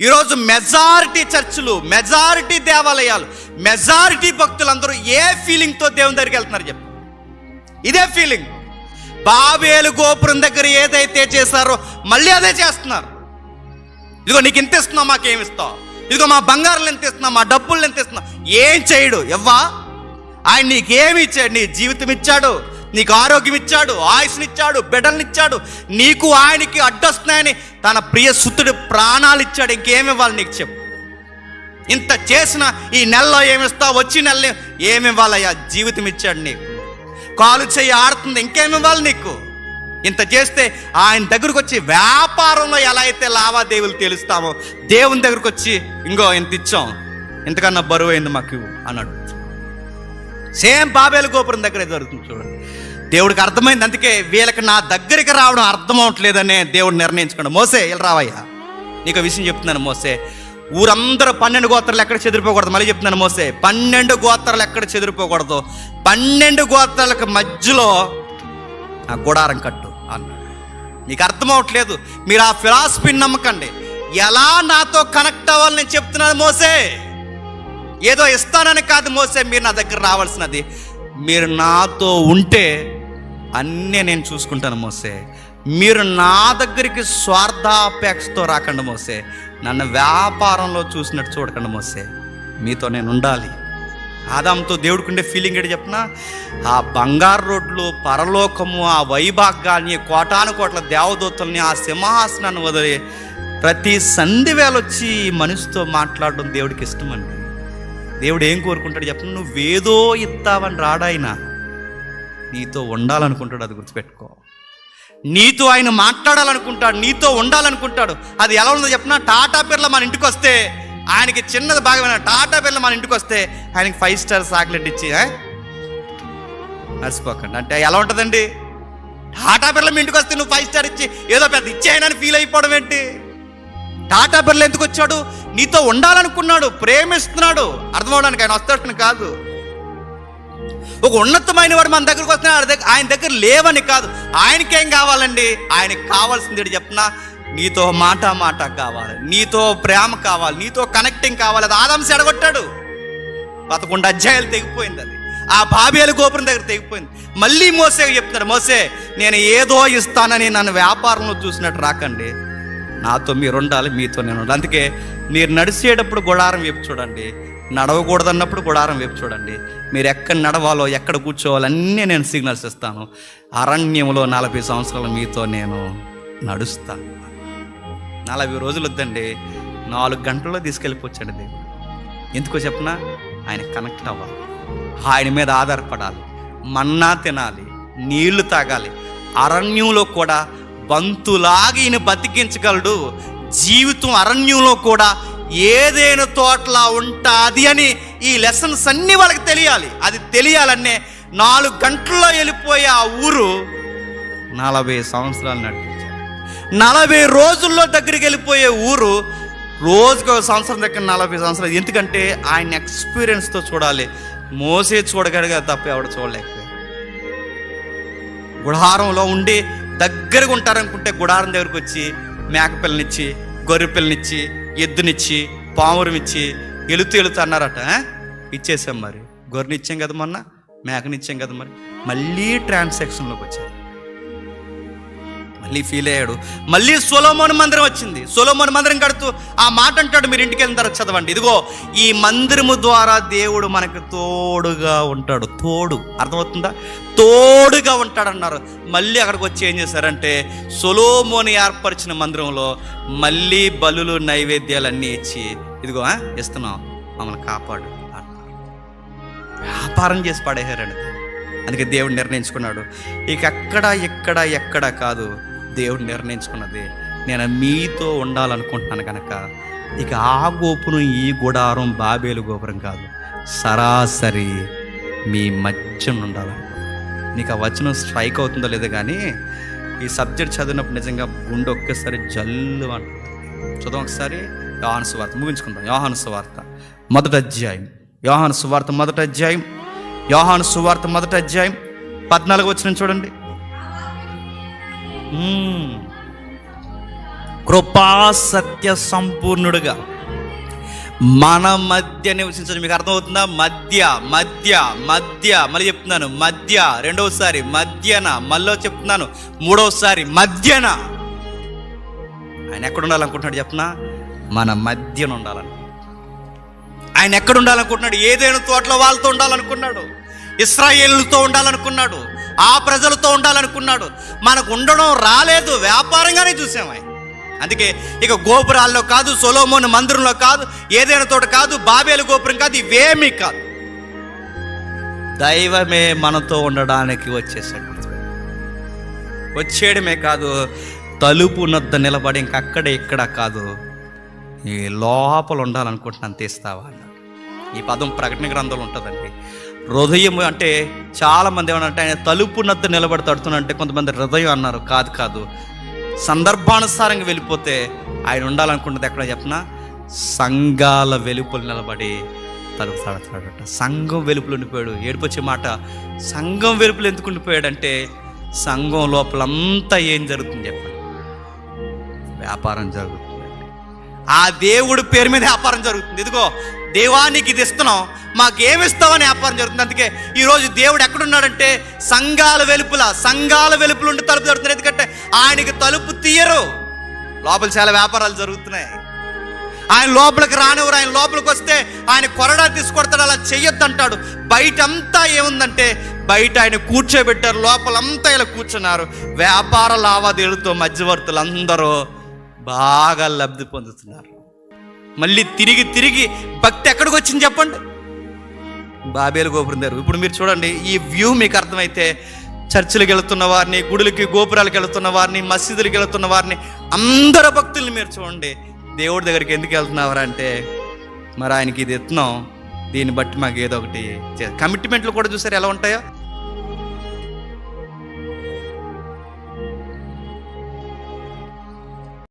ఈరోజు మెజారిటీ చర్చిలు మెజారిటీ దేవాలయాలు మెజారిటీ భక్తులందరూ ఏ ఫీలింగ్తో దేవుని దగ్గరికి వెళ్తున్నారు చెప్పు. ఇదే ఫీలింగ్ బాబేలు గోపురం దగ్గర ఏదైతే చేశారో మళ్ళీ అదే చేస్తున్నారు. ఇదిగో నీకు ఇంత ఇస్తున్నావు మాకేమి ఇస్తావు? ఇదిగో మా బంగారం ఎంత ఇస్తున్నావు మా డబ్బులు ఎంత ఇస్తున్నావు? ఏం చేయడు ఎవ్వా? ఆయన నీకేమి ఇచ్చాడు నీ జీవితం ఇచ్చాడు. నీకు ఆరోగ్యం ఇచ్చాడు ఆయుష్నిచ్చాడు బిడ్డలనిచ్చాడు నీకు ఆయనకి అడ్డొస్తున్నాయని తన ప్రియ సుతుడు ప్రాణాలు ఇచ్చాడు. ఇంకేమి ఇవ్వాలి నీకు చెప్పు. ఇంత చేసిన ఈ నెలలో ఏమిస్తావు వచ్చి నెల ఏమి ఇవ్వాలయ్యా? జీవితం ఇచ్చాడు నీకు. కాలు చేయి ఆడుతుంది. ఇంకేమి ఇవ్వాలి నీకు? ఇంత చేస్తే ఆయన దగ్గరకు వచ్చి వ్యాపారంలో ఎలా అయితే లావాదేవీలు తెలుస్తామో దేవుని దగ్గరకు వచ్చి ఇంకో ఇంత ఇచ్చాం. ఇంతకన్నా బరువు అయింది మాకు అన్నాడు. సేమ్ బాబేలు గోపురం దగ్గరే జరుగుతుంది చూడండి. దేవుడికి అర్థమైంది. అందుకే వీళ్ళకి నా దగ్గరికి రావడం అర్థం అవట్లేదనే దేవుడు నిర్ణయించుకోండి మోసే ఇలా రావయ్యా. నీకు విషయం చెప్తున్నాను మోసే. ఊరందరూ పన్నెండు గోత్రాలు ఎక్కడ చెదిరిపోకూడదు? మళ్ళీ చెప్తున్నాను మోసే. పన్నెండు గోత్రాలు ఎక్కడ చెదిరిపోకూడదు? పన్నెండు గోత్రాలకు మధ్యలో ఆ గుడారం కట్టు అన్నాడు. నీకు అర్థం అవట్లేదు మీరు ఆ ఫిలాసఫీని నమ్మకండి. ఎలా నాతో కనెక్ట్ అవ్వాలని నేను చెప్తున్నాను మోసే? ఏదో ఇస్తానని కాదు మోసే మీరు నా దగ్గర రావాల్సినది. మీరు నాతో ఉంటే అన్నీ నేను చూసుకుంటాను మోసే. మీరు నా దగ్గరికి స్వార్థాపేక్షతో రాకండి మోసే. నన్ను వ్యాపారంలో చూసినట్టు చూడకండి మోసే. మీతో నేను ఉండాలి. ఆదాంతో దేవుడికుండే ఫీలింగ్ ఏంటి చెప్పనా? ఆ బంగారు రోడ్లు పరలోకము ఆ వైభాగాన్ని కోటాను కోట్ల దేవదూతల్ని ఆ సింహాసనాన్ని వదిలి ప్రతి సంధి వేళ వచ్చి మనిషితో మాట్లాడడం దేవుడికి ఇష్టమండి. దేవుడు ఏం కోరుకుంటాడు చెప్పను? నువ్వేదో ఇస్తావని రాడాయన. నీతో ఉండాలనుకుంటాడు అది గుర్తుపెట్టుకో. నీతో ఆయన మాట్లాడాలనుకుంటాడు నీతో ఉండాలనుకుంటాడు. అది ఎలా ఉందో చెప్పినా? టాటా పేర్ల మన ఇంటికి వస్తే ఆయనకి చిన్నది భాగమైన టాటా పేర్ల మన ఇంటికి వస్తే ఆయనకి ఫైవ్ స్టార్ చాక్లెట్ ఇచ్చి మర్చిపోకండి. అంటే ఎలా ఉంటుందండి? టాటా పేర్ల మీ ఇంటికి వస్తే నువ్వు ఫైవ్ స్టార్ ఇచ్చి ఏదో పెద్ద ఇచ్చేయనని ఫీల్ అయిపోవడం ఏంటి? టాటా బిర్లా ఎందుకు వచ్చాడు? నీతో ఉండాలనుకున్నాడు ప్రేమిస్తున్నాడు. అర్థమవడానికి ఆయన వస్తాడని కాదు. ఒక ఉన్నతమైన వాడు మన దగ్గరకు వస్తున్నాడు ఆయన దగ్గర లేవని కాదు. ఆయనకేం కావాలండి? ఆయనకి కావాల్సింది ఏంటి నీతో మాట మాట కావాలి. నీతో ప్రేమ కావాలి. నీతో కనెక్టింగ్ కావాలి. అది ఆదాం సెడగొట్టాడు పదకొండు అధ్యాయాలు తెగిపోయింది అది. ఆ బాబేలు గోపురం దగ్గర తెగిపోయింది. మళ్ళీ మోసే చెప్తున్నాడు మోసే నేను ఏదో ఇస్తానని నన్ను వ్యాపారంలో చూసినట్టు రాకండి. నాతో మీరు ఉండాలి మీతో నేను ఉండాలి. అందుకే మీరు నడిచేటప్పుడు గుడారం వైపు చూడండి. నడవకూడదన్నప్పుడు గుడారం వైపు చూడండి. మీరు ఎక్కడ నడవాలో ఎక్కడ కూర్చోవాలో అన్నీ నేను సిగ్నల్స్ ఇస్తాను. అరణ్యంలో నలభై సంవత్సరాలు మీతో నేను నడుస్తాను. నలభై రోజులు వద్దండి. నాలుగు గంటల్లో తీసుకెళ్ళిపోవచ్చండి దేవుడు. ఎందుకో చెప్పనా? ఆయన కనెక్ట్ అవ్వాలి. ఆయన మీద ఆధారపడాలి. మన్నా తినాలి. నీళ్ళు తాగాలి. అరణ్యంలో కూడా బంతులాగి ఈయన బతికించగలడు. జీవితం అరణ్యంలో కూడా ఏదైనా తోటలా ఉంటుంది అని ఈ లెసన్స్ అన్నీ వాళ్ళకి తెలియాలి. అది తెలియాలనే నాలుగు గంటల్లో వెళ్ళిపోయే ఆ ఊరు నలభై సంవత్సరాలు నడిపించారు. నలభై రోజుల్లో దగ్గరికి వెళ్ళిపోయే ఊరు రోజుకు ఒక సంవత్సరం దగ్గర నలభై సంవత్సరాలు. ఎందుకంటే ఆయన ఎక్స్పీరియన్స్తో చూడాలి. మోసే చూడగలిగా తప్ప ఎవడు చూడలేకపోయాడు. గుడారంలో ఉండి దగ్గరగా ఉంటారనుకుంటే గుడారం దగ్గరకు వచ్చి మేకపిల్లనిచ్చి గొర్రె పిల్లనిచ్చి ఎద్దునిచ్చి పావురం ఇచ్చి ఎలుతూ ఎలుతూ అన్నారట ఇచ్చేసాం మరి. గొర్రెనిచ్చాం కదా మొన్న మేకనిచ్చాం కదా మరి. మళ్ళీ ట్రాన్సాక్షన్లోకి వచ్చారు. మళ్ళీ ఫీల్ అయ్యాడు. మళ్ళీ సొలోమోన్ మందిరం వచ్చింది. సొలోమోన్ మందిరం కడుతూ ఆ మాట అంటాడు మీరు ఇంటికి వెళ్ళిన తర్వాత చదవండి. ఇదిగో ఈ మందిరము ద్వారా దేవుడు మనకు తోడుగా ఉంటాడు. తోడు. అర్థమవుతుందా? తోడుగా ఉంటాడన్నారు. మళ్ళీ అక్కడికి వచ్చి ఏం చేశారంటే సొలోమోని ఏర్పరిచిన మందిరంలో మళ్ళీ బలులు నైవేద్యాలన్నీ ఇచ్చి ఇదిగో ఇస్తున్నాం. మమ్మల్ని కాపాడు. అన్నారు. వ్యాపారం చేసి పడేశారండి. అందుకే దేవుడు నిర్ణయించుకున్నాడు. ఇక అక్కడ ఎక్కడ ఎక్కడ కాదు. దేవుడు నిర్ణయించుకున్నది. నేను మీతో ఉండాలనుకుంటున్నాను కనుక ఇక ఆ గోపురం ఈ గుడారం బాబేలు గోపురం కాదు. సరాసరి మీ మధ్య ఉండాలి. నీకు ఆ వచనం స్ట్రైక్ అవుతుందో లేదో కానీ ఈ సబ్జెక్ట్ చదివినప్పుడు నిజంగా గుండె ఒక్కసారి జల్లు అంటుంది. చదువు ఒకసారి యోహాను సువార్త. ముగించుకుందాం. యోహాను సువార్త మొదటి అధ్యాయం. యోహాను సువార్త మొదటి అధ్యాయం. యోహాను సువార్త మొదటి అధ్యాయం. పద్నాలుగు వచ్చిన చూడండి. కృపా సత్య సంపూర్ణుడుగా. మన మధ్య నివసించడం. మీకు అర్థమవుతుందా? మధ్య మధ్య మధ్య. మళ్ళీ చెప్తున్నాను. మధ్య రెండవసారి మధ్యన. మళ్ళీ చెప్తున్నాను. మూడవసారి మధ్యన. ఆయన ఎక్కడ ఉండాలనుకుంటున్నాడు చెప్పనా? మన మధ్యన ఉండాలని. ఆయన ఎక్కడ ఉండాలనుకుంటున్నాడు? ఏదైనా తోటలో వాళ్ళతో ఉండాలనుకున్నాడు. ఇస్రాయేలుతో ఉండాలనుకున్నాడు. ఆ ప్రజలతో ఉండాలనుకున్నాడు. మనకు ఉండడం రాలేదు వ్యాపారంగానే చూసాం ఆయన. అందుకే ఇక గోపురాల్లో కాదు సొలోమోన్ మందిరంలో కాదు ఏదైనా తోట కాదు బాబేలు గోపురం కాదు ఇవేమీ కాదు. దైవమే మనతో ఉండడానికి వచ్చేసాడు వచ్చేయడమే కాదు తలుపు నొద్ద నిలబడి ఇంకక్కడ ఇక్కడ కాదు ఈ లోపల ఉండాలనుకుంటున్నాను తీస్తావా ఈ పదం ప్రకటన గ్రంథంలో ఉంటుందండి. హృదయం అంటే చాలామంది ఏమన్నారంటే ఆయన తలుపు నద్ద నిలబడి కొంతమంది హృదయం అన్నారు. కాదు కాదు. సందర్భానుసారంగా వెళ్ళిపోతే ఆయన ఉండాలనుకుంటుంది ఎక్కడ చెప్పిన? సంఘాల వెలుపులు నిలబడి తలుపు తడతాడట సంఘం వెలుపులు ఉండిపోయాడు. ఏడుపొచ్చే మాట సంఘం వెలుపులు ఎందుకు ఉండిపోయాడంటే సంఘం లోపలంతా ఏం జరుగుతుంది చెప్పండి. వ్యాపారం జరుగుతుంది. ఆ దేవుడు పేరు మీద వ్యాపారం జరుగుతుంది. ఇదిగో దేవానికి ఇది ఇస్తున్నాం. మాకేమి ఇస్తామని వ్యాపారం జరుగుతుంది. అందుకే ఈరోజు దేవుడు ఎక్కడున్నాడంటే సంఘాల వెలుపుల సంఘాల వెలుపులు ఉండి తలుపు జరుగుతుంది ఎందుకంటే ఆయనకి తలుపు తీయరు. లోపల చాలా వ్యాపారాలు జరుగుతున్నాయి. ఆయన లోపలికి రానివ్వరు. ఆయన లోపలికి వస్తే ఆయన కొరడా తీసుకొడతాడు. అలా చెయ్యొద్దు అంటాడు. బయట అంతా ఏముందంటే బయట ఆయన కూర్చోబెట్టారు. లోపలంతా ఇలా కూర్చున్నారు. వ్యాపార లావాదేవీలతో మధ్యవర్తులు అందరూ బాగా లబ్ధి పొందుతున్నారు. మళ్ళీ తిరిగి తిరిగి భక్తి ఎక్కడికి వచ్చింది చెప్పండి? బాబేలు గోపురం దగ్గర ఇప్పుడు మీరు చూడండి ఈ వ్యూ మీకు అర్థమైతే చర్చిలకు వెళుతున్న వారిని గుడులకి గోపురాలకు వెళుతున్న వారిని మసీదులకు వెళుతున్న వారిని అందరు భక్తుల్ని మీరు చూడండి. దేవుడి దగ్గరికి ఎందుకు వెళ్తున్నవారు అంటే మరి ఆయనకి ఇది ఎత్తున్నాం దీన్ని బట్టి మాకు ఏదో ఒకటి కమిట్మెంట్లు కూడా చూసారు ఎలా ఉంటాయో?